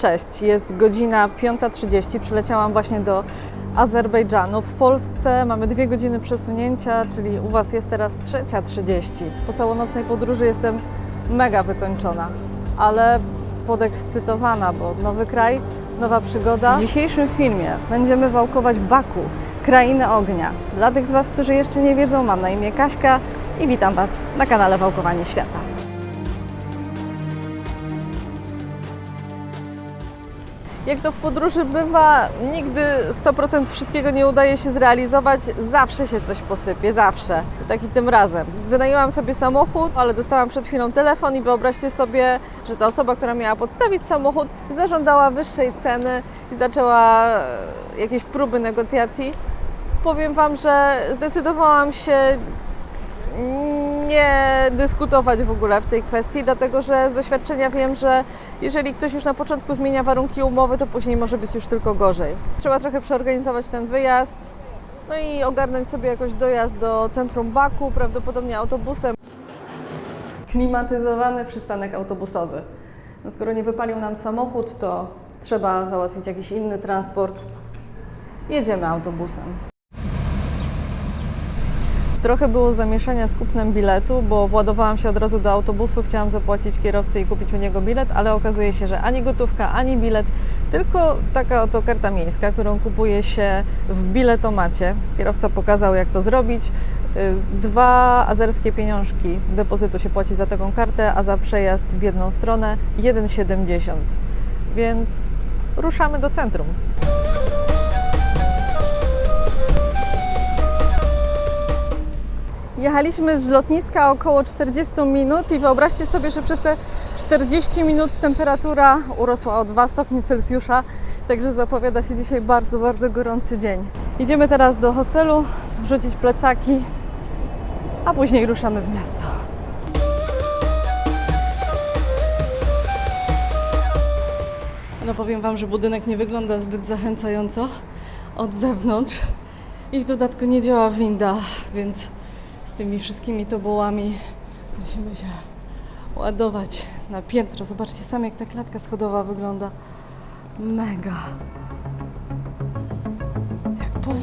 Cześć, jest godzina 5.30. Przyleciałam właśnie do Azerbejdżanu. W Polsce mamy dwie godziny przesunięcia, czyli u Was jest teraz 3.30. Po całonocnej podróży jestem mega wykończona, ale podekscytowana, bo nowy kraj, nowa przygoda. W dzisiejszym filmie będziemy wałkować Baku, krainę ognia. Dla tych z Was, którzy jeszcze nie wiedzą, mam na imię Kaśka i witam Was na kanale Wałkowanie Świata. Jak to w podróży bywa, nigdy 100% wszystkiego nie udaje się zrealizować, zawsze się coś posypie, zawsze. Tak i tym razem. Wynajęłam sobie samochód, ale dostałam przed chwilą telefon i wyobraźcie sobie, że ta osoba, która miała podstawić samochód, zażądała wyższej ceny i zaczęła e, jakieś próby negocjacji. Powiem Wam, że zdecydowałam się nie dyskutować w ogóle w tej kwestii, dlatego że z doświadczenia wiem, że jeżeli ktoś już na początku zmienia warunki umowy, to później może być już tylko gorzej. Trzeba trochę przeorganizować ten wyjazd, no i ogarnąć sobie jakoś dojazd do centrum Baku, prawdopodobnie autobusem. Klimatyzowany przystanek autobusowy. No skoro nie wypalił nam samochód, to trzeba załatwić jakiś inny transport. Jedziemy autobusem. Trochę było zamieszania z kupnem biletu, bo władowałam się od razu do autobusu, chciałam zapłacić kierowcy i kupić u niego bilet, ale okazuje się, że ani gotówka, ani bilet, tylko taka oto karta miejska, którą kupuje się w biletomacie. Kierowca pokazał, jak to zrobić. Y, Dwa azerskie pieniążki depozytu się płaci za taką kartę, a za przejazd w jedną stronę 1,70. Więc ruszamy do centrum. Jechaliśmy z lotniska około 40 minut i wyobraźcie sobie, że przez te 40 minut temperatura urosła o 2 stopnie Celsjusza, także zapowiada się dzisiaj bardzo, bardzo gorący dzień. Idziemy teraz do hostelu, rzucić plecaki, a później ruszamy w miasto. No powiem Wam, że budynek nie wygląda zbyt zachęcająco od zewnątrz i w dodatku nie działa winda, więc z tymi wszystkimi tobołami musimy się ładować na piętro. Zobaczcie sami, jak ta klatka schodowa wygląda. Mega. Jak po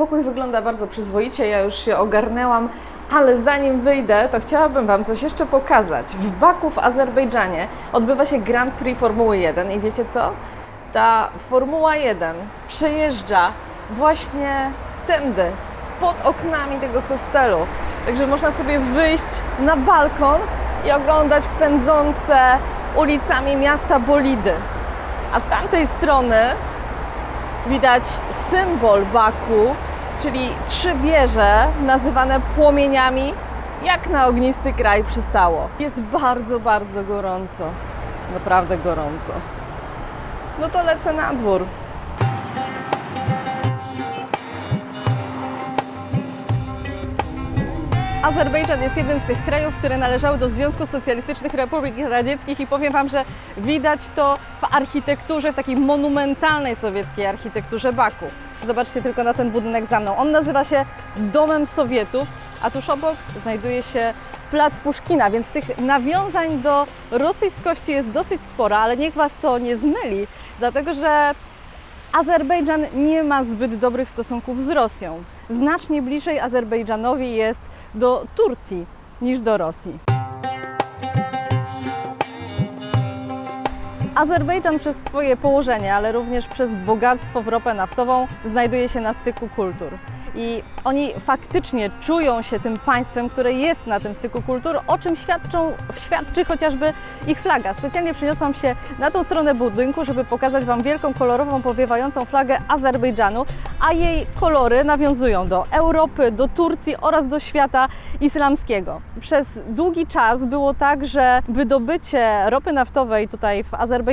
Pokój wygląda bardzo przyzwoicie, ja już się ogarnęłam, ale zanim wyjdę, to chciałabym Wam coś jeszcze pokazać. W Baku w Azerbejdżanie odbywa się Grand Prix Formuły 1 i wiecie co? Ta Formuła 1 przejeżdża właśnie tędy, pod oknami tego hostelu. Także można sobie wyjść na balkon i oglądać pędzące ulicami miasta bolidy. A z tamtej strony widać symbol Baku, czyli trzy wieże nazywane płomieniami, jak na ognisty kraj przystało. Jest bardzo, bardzo gorąco. Naprawdę gorąco. No to lecę na dwór. Azerbejdżan jest jednym z tych krajów, które należały do Związku Socjalistycznych Republik Radzieckich i powiem Wam, że widać to w architekturze, w takiej monumentalnej sowieckiej architekturze Baku. Zobaczcie tylko na ten budynek za mną. On nazywa się Domem Sowietów, a tuż obok znajduje się Plac Puszkina, więc tych nawiązań do rosyjskości jest dosyć sporo, ale niech Was to nie zmyli, dlatego że Azerbejdżan nie ma zbyt dobrych stosunków z Rosją. Znacznie bliżej Azerbejdżanowi jest do Turcji niż do Rosji. Azerbejdżan przez swoje położenie, ale również przez bogactwo w ropę naftową znajduje się na styku kultur. I oni faktycznie czują się tym państwem, które jest na tym styku kultur, o czym świadczą, świadczy chociażby ich flaga. Specjalnie przyniosłam się na tą stronę budynku, żeby pokazać Wam wielką, kolorową, powiewającą flagę Azerbejdżanu, a jej kolory nawiązują do Europy, do Turcji oraz do świata islamskiego. Przez długi czas było tak, że wydobycie ropy naftowej tutaj w Azerbejdżanie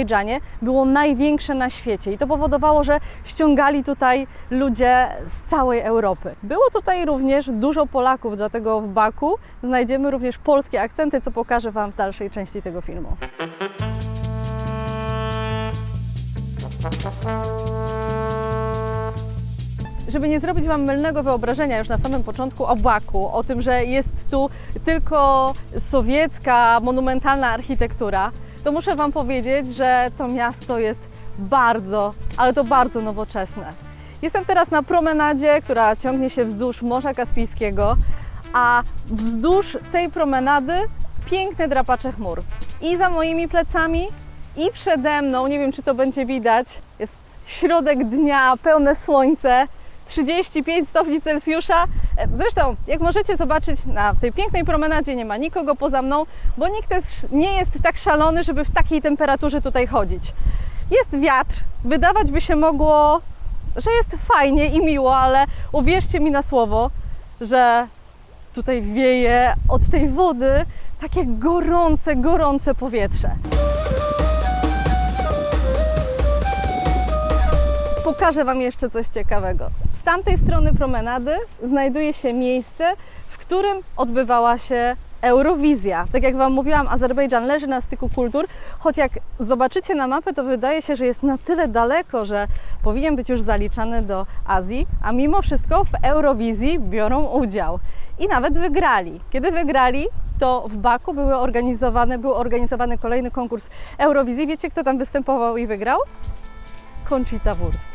było największe na świecie i to powodowało, że ściągali tutaj ludzie z całej Europy. Było tutaj również dużo Polaków, dlatego w Baku znajdziemy również polskie akcenty, co pokażę Wam w dalszej części tego filmu. Żeby nie zrobić Wam mylnego wyobrażenia już na samym początku o Baku, o tym, że jest tu tylko sowiecka, monumentalna architektura, to muszę Wam powiedzieć, że to miasto jest bardzo, ale to bardzo nowoczesne. Jestem teraz na promenadzie, która ciągnie się wzdłuż Morza Kaspijskiego, a wzdłuż tej promenady piękne drapacze chmur. I za moimi plecami, i przede mną, nie wiem czy to będzie widać, jest środek dnia, pełne słońce, 35 stopni Celsjusza. E, Zresztą, jak możecie zobaczyć, na tej pięknej promenadzie nie ma nikogo poza mną, bo nikt nie jest tak szalony, żeby w takiej temperaturze tutaj chodzić. Jest wiatr, wydawać by się mogło, że jest fajnie i miło, ale uwierzcie mi na słowo, że tutaj wieje od tej wody takie gorące, gorące powietrze. Pokażę Wam jeszcze coś ciekawego. Z tamtej strony promenady znajduje się miejsce, w którym odbywała się Eurowizja. Tak jak Wam mówiłam, Azerbejdżan leży na styku kultur, choć jak zobaczycie na mapę, to wydaje się, że jest na tyle daleko, że powinien być już zaliczany do Azji, a mimo wszystko w Eurowizji biorą udział. I nawet wygrali. Kiedy wygrali, to w Baku były organizowane, był organizowany kolejny konkurs Eurowizji. Wiecie, kto tam występował i wygrał? Conchita Wurst.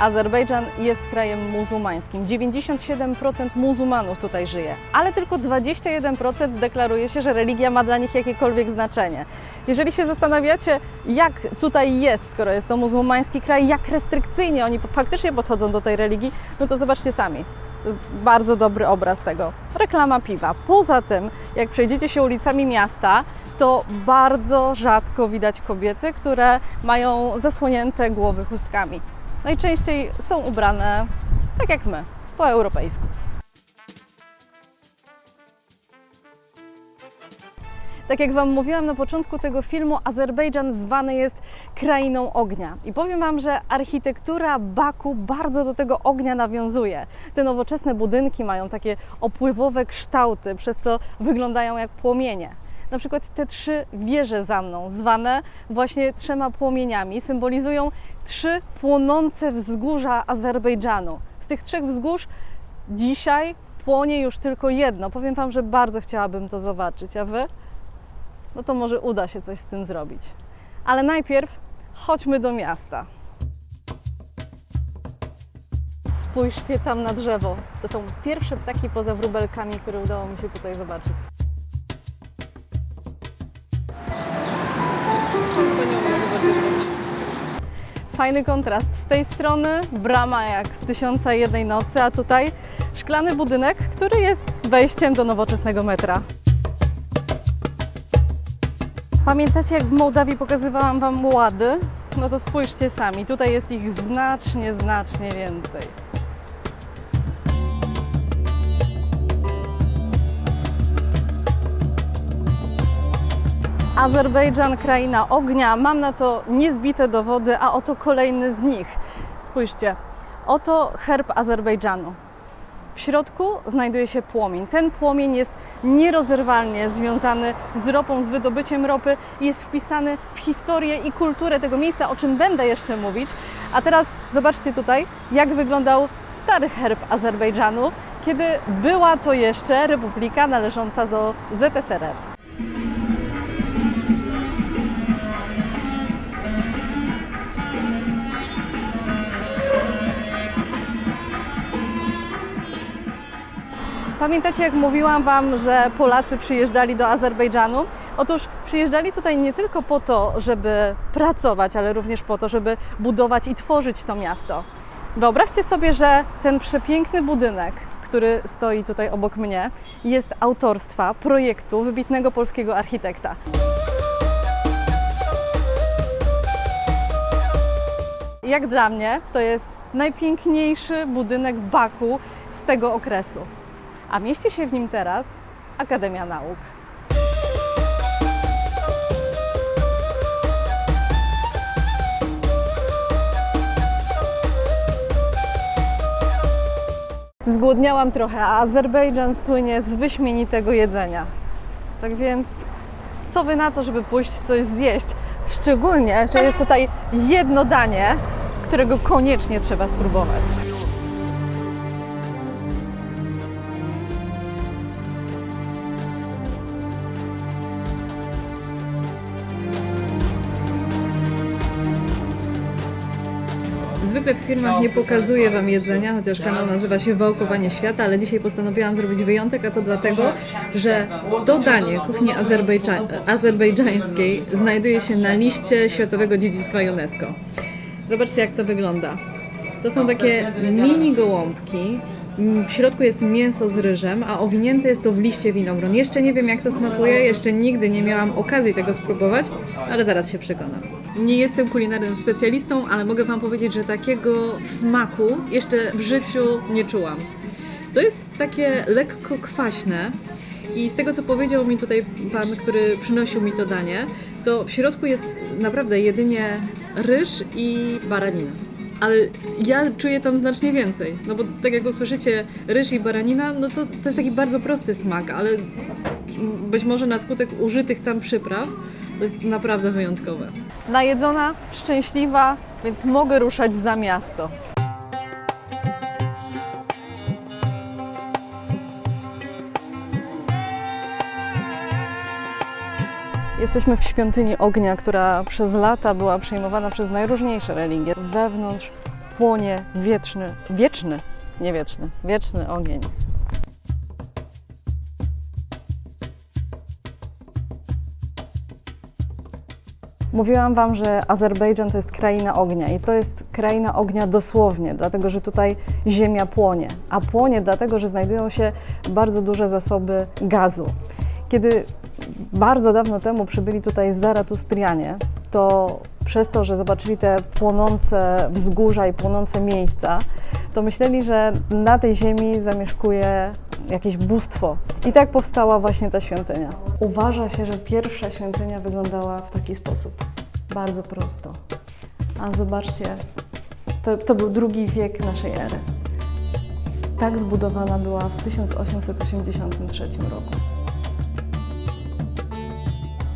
Azerbejdżan jest krajem muzułmańskim. 97% muzułmanów tutaj żyje, ale tylko 21% deklaruje się, że religia ma dla nich jakiekolwiek znaczenie. Jeżeli się zastanawiacie, jak tutaj jest, skoro jest to muzułmański kraj, jak restrykcyjnie oni faktycznie podchodzą do tej religii, no to zobaczcie sami. To jest bardzo dobry obraz tego. Reklama piwa. Poza tym, jak przejdziecie się ulicami miasta, to bardzo rzadko widać kobiety, które mają zasłonięte głowy chustkami. Najczęściej są ubrane tak jak my, po europejsku. Tak jak Wam mówiłam na początku tego filmu, Azerbejdżan zwany jest krainą ognia. I powiem Wam, że architektura Baku bardzo do tego ognia nawiązuje. Te nowoczesne budynki mają takie opływowe kształty, przez co wyglądają jak płomienie. Na przykład te trzy wieże za mną, zwane właśnie trzema płomieniami, symbolizują trzy płonące wzgórza Azerbejdżanu. Z tych trzech wzgórz dzisiaj płonie już tylko jedno. Powiem Wam, że bardzo chciałabym to zobaczyć, a Wy? No to może uda się coś z tym zrobić. Ale najpierw chodźmy do miasta. Spójrzcie tam na drzewo. To są pierwsze ptaki poza wróbelkami, które udało mi się tutaj zobaczyć. Fajny kontrast. Z tej strony brama jak z Tysiąca Jednej Nocy, a tutaj szklany budynek, który jest wejściem do nowoczesnego metra. Pamiętacie, jak w Mołdawii pokazywałam Wam łady? No to spójrzcie sami, tutaj jest ich znacznie, znacznie więcej. Azerbejdżan, kraina ognia. Mam na to niezbite dowody, a oto kolejny z nich. Spójrzcie, oto herb Azerbejdżanu. W środku znajduje się płomień. Ten płomień jest nierozerwalnie związany z ropą, z wydobyciem ropy i jest wpisany w historię i kulturę tego miejsca, o czym będę jeszcze mówić. A teraz zobaczcie tutaj, jak wyglądał stary herb Azerbejdżanu, kiedy była to jeszcze republika należąca do ZSRR. Pamiętacie, jak mówiłam Wam, że Polacy przyjeżdżali do Azerbejdżanu? Otóż przyjeżdżali tutaj nie tylko po to, żeby pracować, ale również po to, żeby budować i tworzyć to miasto. Wyobraźcie sobie, że ten przepiękny budynek, który stoi tutaj obok mnie, jest autorstwa projektu wybitnego polskiego architekta. Jak dla mnie, to jest najpiękniejszy budynek Baku z tego okresu a mieści się w nim teraz Akademia Nauk. Zgłodniałam trochę, a Azerbejdżan słynie z wyśmienitego jedzenia. Tak więc, co wy na to, żeby pójść coś zjeść? Szczególnie, że jest tutaj jedno danie, którego koniecznie trzeba spróbować. Zwykle w filmach nie pokazuję Wam jedzenia, chociaż kanał nazywa się Wałkowanie Świata, ale dzisiaj postanowiłam zrobić wyjątek, a to dlatego, że to danie kuchni azerbejdża- azerbejdżańskiej znajduje się na liście Światowego Dziedzictwa UNESCO. Zobaczcie, jak to wygląda. To są takie mini gołąbki. W środku jest mięso z ryżem, a owinięte jest to w liście winogron. Jeszcze nie wiem, jak to smakuje, jeszcze nigdy nie miałam okazji tego spróbować, ale zaraz się przekonam. Nie jestem kulinarnym specjalistą, ale mogę Wam powiedzieć, że takiego smaku jeszcze w życiu nie czułam. To jest takie lekko kwaśne i z tego, co powiedział mi tutaj pan, który przynosił mi to danie, to w środku jest naprawdę jedynie ryż i baranina. Ale ja czuję tam znacznie więcej. No bo tak jak usłyszycie ryż i baranina, no to, to jest taki bardzo prosty smak, ale być może na skutek użytych tam przypraw to jest naprawdę wyjątkowe. Najedzona, szczęśliwa, więc mogę ruszać za miasto. Jesteśmy w świątyni ognia, która przez lata była przejmowana przez najróżniejsze religie. Wewnątrz płonie wieczny, wieczny, nie wieczny, wieczny ogień. Mówiłam Wam, że Azerbejdżan to jest kraina ognia i to jest kraina ognia dosłownie, dlatego że tutaj ziemia płonie, a płonie dlatego, że znajdują się bardzo duże zasoby gazu. Kiedy bardzo dawno temu przybyli tutaj Zaratustrianie, to przez to, że zobaczyli te płonące wzgórza i płonące miejsca, to myśleli, że na tej ziemi zamieszkuje jakieś bóstwo. I tak powstała właśnie ta świątynia. Uważa się, że pierwsza świątynia wyglądała w taki sposób. Bardzo prosto. A zobaczcie, to, to był drugi wiek naszej ery. Tak zbudowana była w 1883 roku.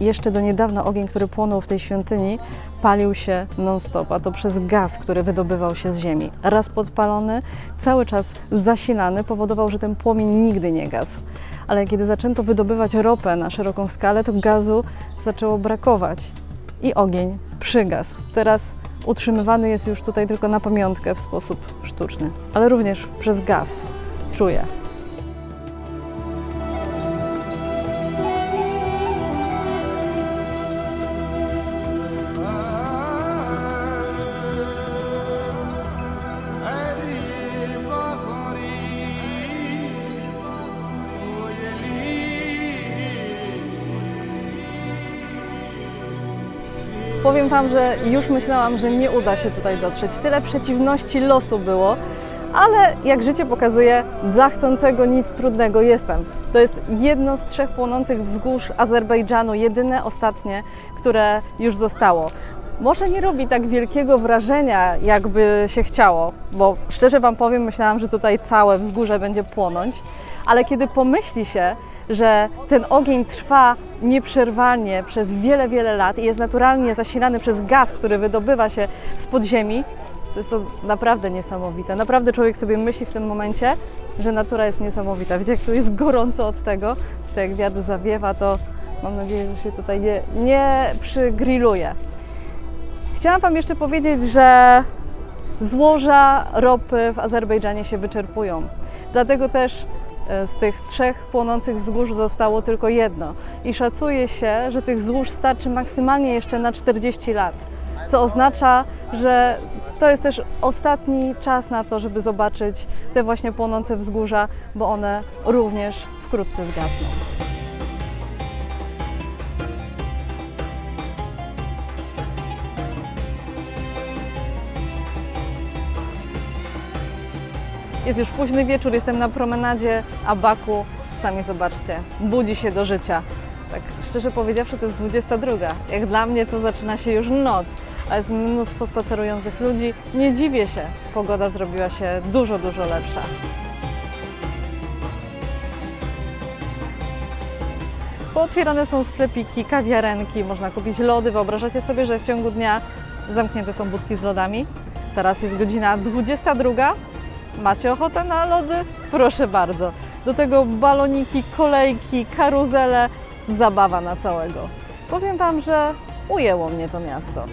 Jeszcze do niedawna ogień, który płonął w tej świątyni, palił się non-stop, a to przez gaz, który wydobywał się z ziemi. Raz podpalony, cały czas zasilany, powodował, że ten płomień nigdy nie gasł. Ale kiedy zaczęto wydobywać ropę na szeroką skalę, to gazu zaczęło brakować i ogień przygasł. Teraz utrzymywany jest już tutaj tylko na pamiątkę w sposób sztuczny, ale również przez gaz. Czuję. Powiem Wam, że już myślałam, że nie uda się tutaj dotrzeć. Tyle przeciwności losu było, ale jak życie pokazuje, dla chcącego nic trudnego jestem. To jest jedno z trzech płonących wzgórz Azerbejdżanu, jedyne ostatnie, które już zostało. Może nie robi tak wielkiego wrażenia, jakby się chciało, bo szczerze Wam powiem, myślałam, że tutaj całe wzgórze będzie płonąć, ale kiedy pomyśli się, że ten ogień trwa nieprzerwanie przez wiele, wiele lat i jest naturalnie zasilany przez gaz, który wydobywa się z podziemi, to jest to naprawdę niesamowite. Naprawdę człowiek sobie myśli w tym momencie, że natura jest niesamowita. Wiecie, jak tu jest gorąco od tego, jeszcze jak wiatr zawiewa, to mam nadzieję, że się tutaj nie, nie. Chciałam Wam jeszcze powiedzieć, że złoża ropy w Azerbejdżanie się wyczerpują. Dlatego też z tych trzech płonących wzgórz zostało tylko jedno. I szacuje się, że tych złóż starczy maksymalnie jeszcze na 40 lat. Co oznacza, że to jest też ostatni czas na to, żeby zobaczyć te właśnie płonące wzgórza, bo one również wkrótce zgasną. Jest już późny wieczór, jestem na promenadzie Abaku. Sami zobaczcie, budzi się do życia. Tak szczerze powiedziawszy, to jest 22. Jak dla mnie to zaczyna się już noc, a jest mnóstwo spacerujących ludzi. Nie dziwię się, pogoda zrobiła się dużo, dużo lepsza. Pootwierane są sklepiki, kawiarenki, można kupić lody. Wyobrażacie sobie, że w ciągu dnia zamknięte są budki z lodami? Teraz jest godzina 22. Macie ochotę na lody? Proszę bardzo. Do tego baloniki, kolejki, karuzele, zabawa na całego. Powiem Wam, że ujęło mnie to miasto.